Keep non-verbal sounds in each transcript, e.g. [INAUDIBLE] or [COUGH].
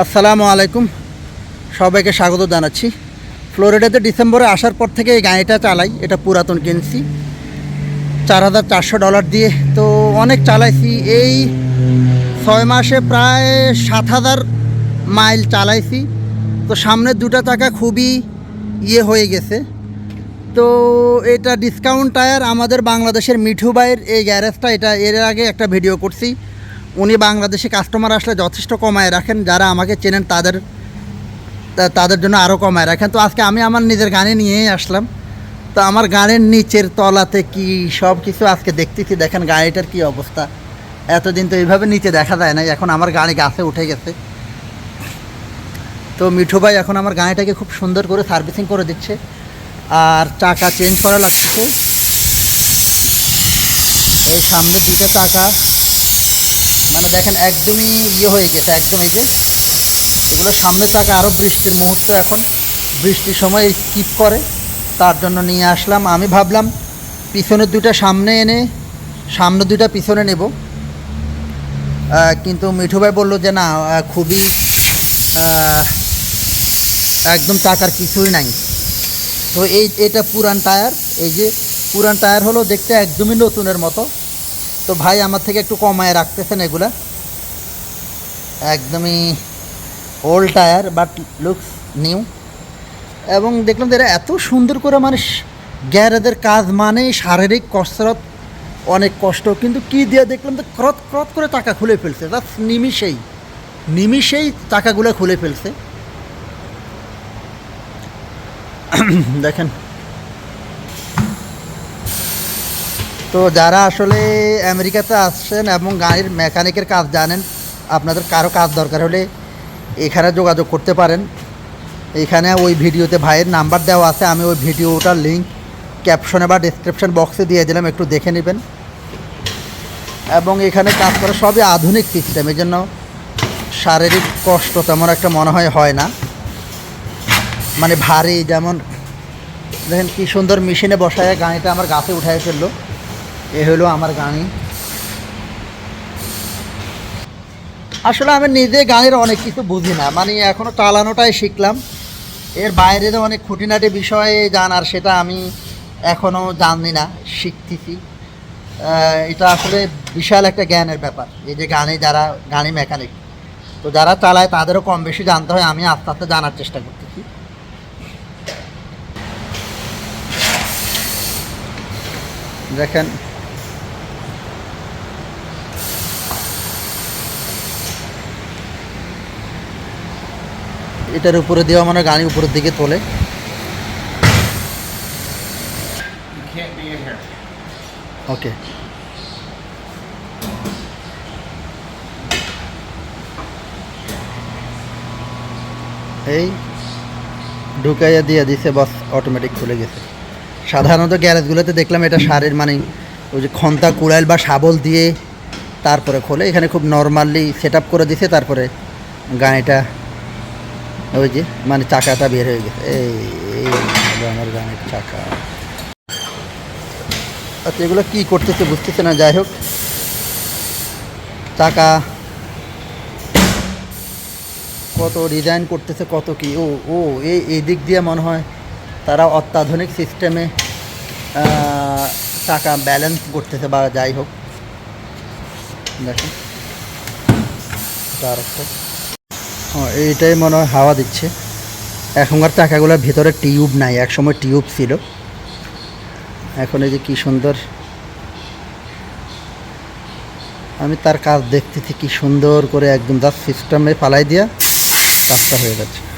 আসসালামু আলাইকুম। সবাইকে স্বাগত জানাচ্ছি। ফ্লোরিডাতে ডিসেম্বরে আসার পর থেকে এই গাড়িটা চালাই। এটা পুরাতন কিনছি। চার হাজার চারশো ডলার দিয়ে তো অনেক চালাইছি। এই ছয় মাসে প্রায় সাত হাজার মাইল চালাইছি। তো সামনের দুটো চাকা খুবই ইয়ে হয়ে গেছে। তো এটা ডিসকাউন্ট টায়ার আমাদের বাংলাদেশের মিঠু ভাইয়ের এই গ্যারেজটা এটা এর আগে একটা ভিডিও করছি। উনি বাংলাদেশে কাস্টমার আসলে যথেষ্ট কমায় রাখেন, যারা আমাকে চেনেন তাদের তাদের জন্য আরও কমায় রাখেন। তো আজকে আমি আমার নিজের গানে নিয়েই আসলাম। তো আমার গাড়ির নিচের তলাতে কি সব কিছু আজকে দেখতেছি, দেখেন গাড়িটার কি অবস্থা। এতদিন তো এইভাবে নিচে দেখা যায় না এখন আমার গাড়ি গাছে উঠে গেছে। তো মিঠু ভাই এখন আমার গাড়িটাকে খুব সুন্দর করে সার্ভিসিং করে দিচ্ছে। আর চাকা চেঞ্জ করা লাগছে এই সামনের দুটো চাকা। মানে দেখেন একদমই ইয়ে হয়ে গেছে, একদম এই যে এগুলো সামনে চাকা আরও বৃষ্টির মুহূর্ত, এখন বৃষ্টির সময় স্কিপ করে। তার জন্য নিয়ে আসলাম। আমি ভাবলাম পিছনের দুটা সামনে এনে সামনে দুটা পিছনে নেব। কিন্তু মিঠু ভাই বলল যে না খুবই একদম চাকার কিছুই নাই। তো এই, এটা পুরান টায়ার। এই যে পুরান টায়ার হলো দেখতে একদমই নতুনের মতো। তো ভাই আমার থেকে একটু কমায় রাখতেছেন এগুলা। একদমই old tyre but looks new এবং দেখলাম যে এরা এত সুন্দর করে মানে গ্যারেজের কাজ মানে শারীরিক কসরত অনেক কষ্ট। কিন্তু কি দিয়ে দেখলাম যে ক্রত ক্রত করে টাকা খুলে ফেলছে। জাস্ট নিমিষেই। নিমিষেই টাকাগুলো খুলে ফেলছে। [CLEARS THROAT] দেখেন। তো যারা আসলে আমেরিকাতে আসছেন এবং গাড়ির মেকানিকের কাজ জানেন, আপনাদের কারও কাজ দরকার হলে এখানে যোগাযোগ করতে পারেন। এখানে ওই ভিডিওতে ভাইয়ের নাম্বার দেওয়া আছে, আমি ওই ভিডিওটার লিঙ্ক ক্যাপশনে বা ডিসক্রিপশন বক্সে দিয়ে দিলাম, একটু দেখে নেবেন। এবং এখানে কাজ করা সবই আধুনিক সিস্টেম এই জন্য শারীরিক কষ্ট তেমন একটা মনে হয় হয় না। মানে ভারী, যেমন দেখেন কি সুন্দর মেশিনে বসায়, গাড়িটা আমার গাছে উঠায় ফেলল। এ হলো আমার গাড়ি আসলে আমি নিজে গানের অনেক কিছু বুঝি না মানে এখনও চালানোটাই শিখলাম। এর বাইরে যে অনেক খুঁটিনাটি বিষয়ে জানার সেটা আমি এখনও জানি না, শিখতেছি। এটা আসলে বিশাল একটা জ্ঞানের ব্যাপার, এই যে গানে যারা গাড়ি মেকানিক। তো যারা চালায় তাদেরও কম বেশি জানতে হয়, আমি আস্তে আস্তে জানার চেষ্টা করতেছি। দেখেন এটার উপরে দেওয়া মানে গাড়ি উপরের দিকে তোলে. ওকে। এই ঢুকাইয়া দিয়ে দিছে, বাস অটোমেটিক খুলে গেছে। সাধারণত গ্যারেজগুলোতে দেখলাম এটা সারের মানে ওই যে খন্তা কুড়াইল বা শাবল দিয়ে তারপরে খোলে। এখানে খুব নর্মালি সেট করে দিছে, তারপরে গাড়িটা ওই যে মানে চাকাটা বের হয়ে গেছে। এই আমার গাড়ির চাকা। আচ্ছা এগুলো কী করতেছে বুঝতেছে না, যাই হোক। টাকা কত ডিজাইন করতেছে, কত কি। ও ও, এই এই দিক দিয়ে মনে হয় তারা অত্যাধুনিক সিস্টেমে টাকা ব্যালেন্স করতেছে বা যাই হোক। দেখেন আরেকটা। হ্যাঁ এইটাই মনে হয় হাওয়া দিচ্ছে। এখনকার টাকাগুলোর ভিতরে টিউব নাই, একসময় টিউব ছিল। এখন এই যে কী সুন্দর। আমি তার কাজ দেখতেছি, কি সুন্দর করে একদম জাস্ট সিস্টেমে পালাই দিয়া কাজটা হয়ে যাচ্ছে।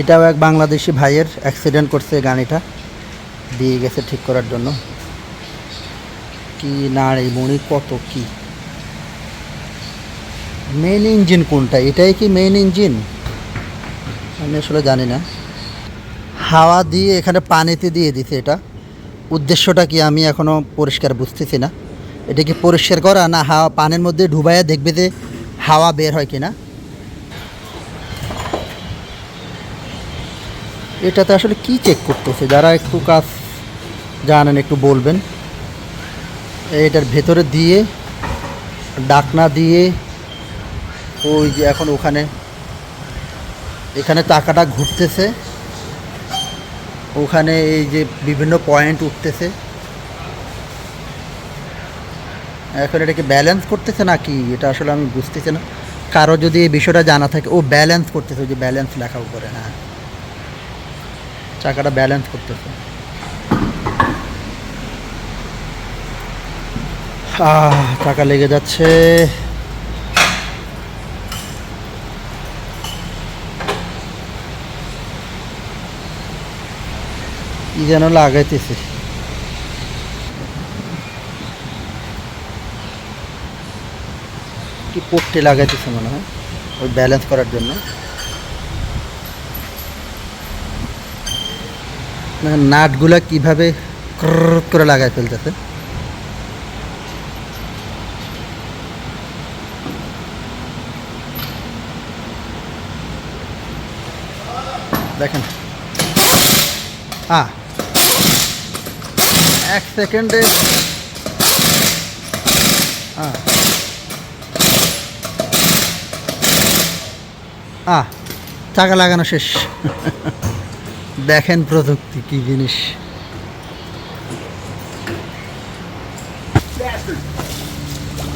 এটাও এক বাংলাদেশি ভাইয়ের অ্যাক্সিডেন্ট করছে গাড়িটা। দিয়ে গেছে ঠিক করার জন্য। কি নাড়ি মুড়ি কত কি? মেন ইঞ্জিন কোনটা? এটাই কি মেন ইঞ্জিন আমি আসলে জানি না। হাওয়া দিয়ে এখানে পানিতে দিয়ে দিছে এটা। উদ্দেশ্যটা কি আমি এখনও পরিষ্কার বুঝতেছি না। এটা কি পরিষ্কার করা না হাওয়া পানির মধ্যে ডুবাইয়া দেখবে যে হাওয়া বের হয় কিনা? এটাতে আসলে কি চেক করতেছে? যারা একটু কাজ জানেন, একটু বলবেন। এটার ভেতরে দিয়ে, ডাকনা দিয়ে, ওই যে এখন ওখানে, এখানে টাকাটা ঘুরতেছে। ওখানে এই যে বিভিন্ন পয়েন্ট উঠতেছে। এখন এটাকে ব্যালেন্স করতেছে নাকি? এটা আসলে আমি বুঝতেছি না। কারও যদি এই বিষয়টা জানা থাকে, ও ব্যালেন্স করতেছে, ওই যে ব্যালেন্স লেখা উপরে হ্যাঁ। চাকাটা ব্যালেন্স করতেছে। চাকা লেগে যাচ্ছে। কি যেন লাগাইতেছে। কি পট্টি লাগাইতেছে মনে হয়। ওই ব্যালেন্স করার জন্য। নাটগুলা কীভাবে করে লাগাই ফেলতেছে? দেখেন। এক সেকেন্ডে। আ। আ। চাকা লাগানো শেষ। [LAUGHS] দেখেন প্রযুক্তি কি জিনিস।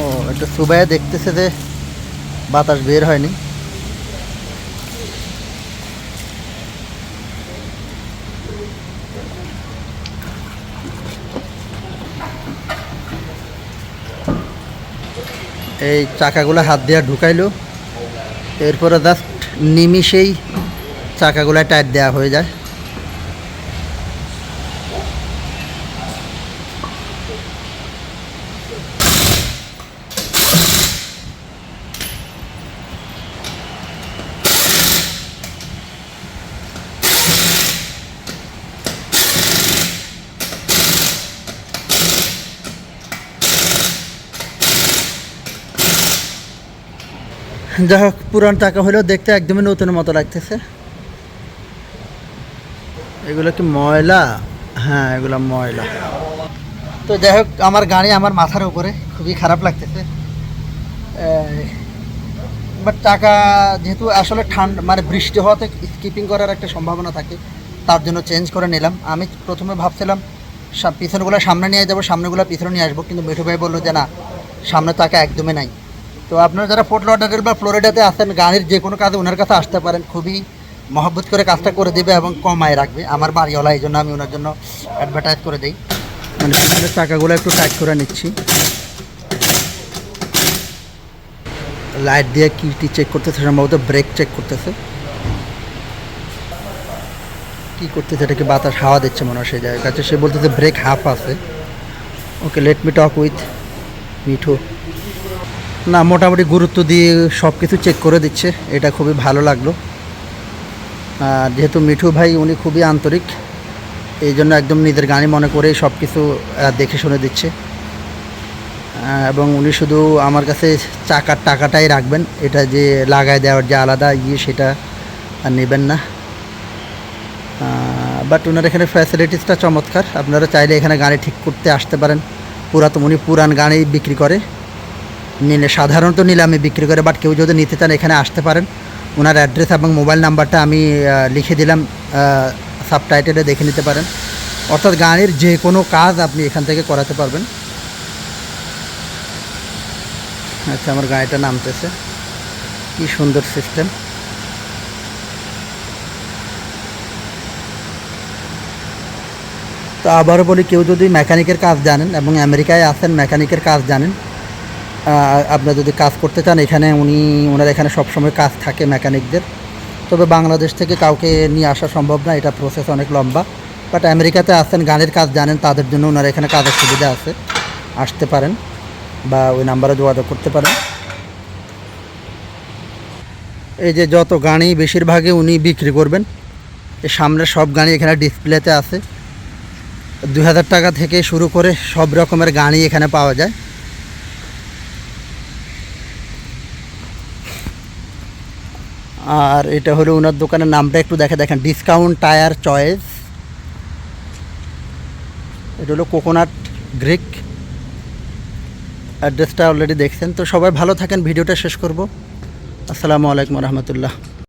ও, একটু সুবাইয়ে দেখতেছে যে বাতাস বের হয়নি। এই চাকাগুলো হাত দিয়ে ঢুকাইলো। এরপরে জাস্ট নিমিষেই চাকাগুলো টাইট দেওয়া হয়ে যায়। যাই হোক, পুরান টাকা হলেও দেখতে একদমই নতুনের মতো লাগতেছে। এগুলো কি ময়লা? হ্যাঁ এগুলো ময়লা। তো যাই হোক, আমার গাড়ি আমার মাথার উপরে, খুবই খারাপ লাগতেছে। বাট টাকা যেহেতু আসলে ঠান্ডা মানে বৃষ্টি হওয়াতে স্কিপিং করার একটা সম্ভাবনা থাকে, তার জন্য চেঞ্জ করে নিলাম। আমি প্রথমে ভাবছিলাম পিছনগুলো সামনে নিয়ে যাব, সামনেগুলো পিছনে নিয়ে আসব, কিন্তু মিঠু ভাই বলল যে না, সামনে টাকা একদমই নাই। তো আপনারা যারা ফোর্ট লডারের বা ফ্লোরিডাতে আসেন গাড়ির যে কোনো কাজে ওনার কাছে আসতে পারেন। খুবই মহব্বত করে কাজটা করে দেবে এবং কমায় রাখবে। আমার বাড়িওয়ালা এই জন্য আমি ওনার জন্য অ্যাডভার্টাইজ করে দিই। মানে পিছনের চাকাগুলো একটু টাইট করে নিচ্ছি। লাইট দিয়ে কি চেক করতেছে, সম্ভবত ব্রেক চেক করতেছে। কি করতেছে এটাকে বাতাস, হাওয়া দিচ্ছে মনে হয় সেই জায়গার কাছে। সে বলতেছে ব্রেক হাফ আছে। Okay let me talk with Mithu. না, মোটামুটি গুরুত্ব দিয়ে সব কিছু চেক করে দিচ্ছে। এটা খুবই ভালো লাগল। আর যেহেতু মিঠু ভাই, উনি খুবই আন্তরিক, এই জন্য একদম নিজের গাড়ি মনে করে সব কিছু দেখে শুনে দিচ্ছে। এবং উনি শুধু আমার কাছে চাকার টাকাটাই রাখবেন। এটা যে লাগায় দেওয়ার যে আলাদা ইয়ে সেটা নেবেন না। বাট ওনার এখানে ফ্যাসিলিটিসটা চমৎকার। আপনারা চাইলে এখানে গাড়ি ঠিক করতে আসতে পারেন। পুরাতন, উনি পুরান গাড়ি বিক্রি করে। নিলে সাধারণত নিলামে বিক্রি করে বাট কেউ যদি নিতে চান এখানে আসতে পারেন। ওনার অ্যাড্রেস এবং মোবাইল নাম্বারটা আমি লিখে দিলাম সাবটাইটেলে দেখে নিতে পারেন। অর্থাৎ গাড়ির যে কোনো কাজ আপনি এখান থেকে করাতে পারবেন। আচ্ছা আমার গাড়িটা নামতেছে। কি সুন্দর সিস্টেম তো আবারও বলি, কেউ যদি মেকানিকের কাজ জানেন এবং আমেরিকায় আসেন মেকানিকের কাজ জানেন আপনারা যদি কাজ করতে চান, এখানে উনি, ওনার এখানে সবসময় কাজ থাকে মেকানিকদের। তবে বাংলাদেশ থেকে কাউকে নিয়ে আসা সম্ভব না, এটা প্রসেস অনেক লম্বা। বাট আমেরিকাতে আসেন গানের কাজ জানেন, তাদের জন্য ওনার এখানে কাজের সুবিধা আছে। আসতে পারেন বা ওই নাম্বারে যোগাযোগ করতে পারেন। এই যে যত গাড়ি বেশিরভাগই উনি বিক্রি করবেন এই সামনের সব গাড়ি এখানে ডিসপ্লেতে আছে। দুই হাজার টাকা থেকে শুরু করে সব রকমের গাড়ি এখানে পাওয়া যায়। আর এটা হলো ওনার দোকানের নামটা, একটু দেখে দেখেন। ডিসকাউন্ট টায়ার চয়েস এটা হলো কোকোনাট গ্রিক অ্যাড্রেসটা অলরেডি দেখছেন। তো সবাই ভালো থাকেন, ভিডিওটা শেষ করব। আসসালামু আলাইকুম রহমতুল্লাহ।